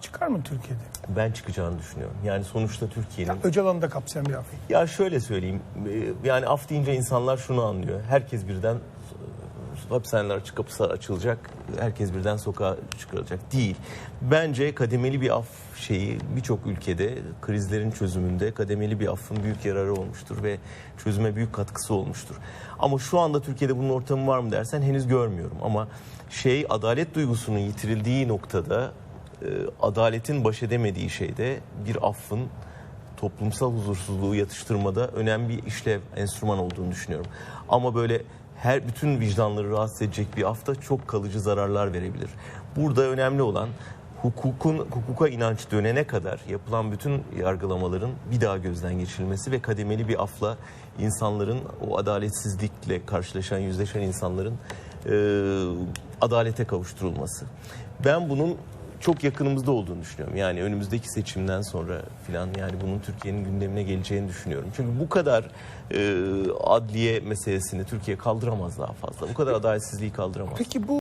Çıkar mı Türkiye'de? Ben çıkacağını düşünüyorum. Yani sonuçta Türkiye'nin Öcalan'ı da kapsayan bir af. Ya şöyle söyleyeyim. e, Yani af deyince insanlar şunu anlıyor. Herkes birden e, hapishaneler kapısı açılacak. Herkes birden sokağa çıkarılacak. Değil. Bence kademeli bir af şeyi birçok ülkede krizlerin çözümünde kademeli bir affın büyük yararı olmuştur ve çözüme büyük katkısı olmuştur. Ama şu anda Türkiye'de bunun ortamı var mı dersen henüz görmüyorum. Ama şey adalet duygusunun yitirildiği noktada e, adaletin baş edemediği şeyde bir affın toplumsal huzursuzluğu yatıştırmada önemli bir işlev, enstrüman olduğunu düşünüyorum. Ama böyle her bütün vicdanları rahatsız edecek bir hafta çok kalıcı zararlar verebilir. Burada önemli olan hukukun hukuka inanç dönene kadar yapılan bütün yargılamaların bir daha gözden geçirilmesi ve kademeli bir afla insanların o adaletsizlikle karşılaşan, yüzleşen insanların e, adalete kavuşturulması. Ben bunun çok yakınımızda olduğunu düşünüyorum. Yani önümüzdeki seçimden sonra filan yani bunun Türkiye'nin gündemine geleceğini düşünüyorum. Çünkü bu kadar e, adliye meselesini Türkiye kaldıramaz daha fazla. Bu kadar adaletsizliği kaldıramaz. Peki bu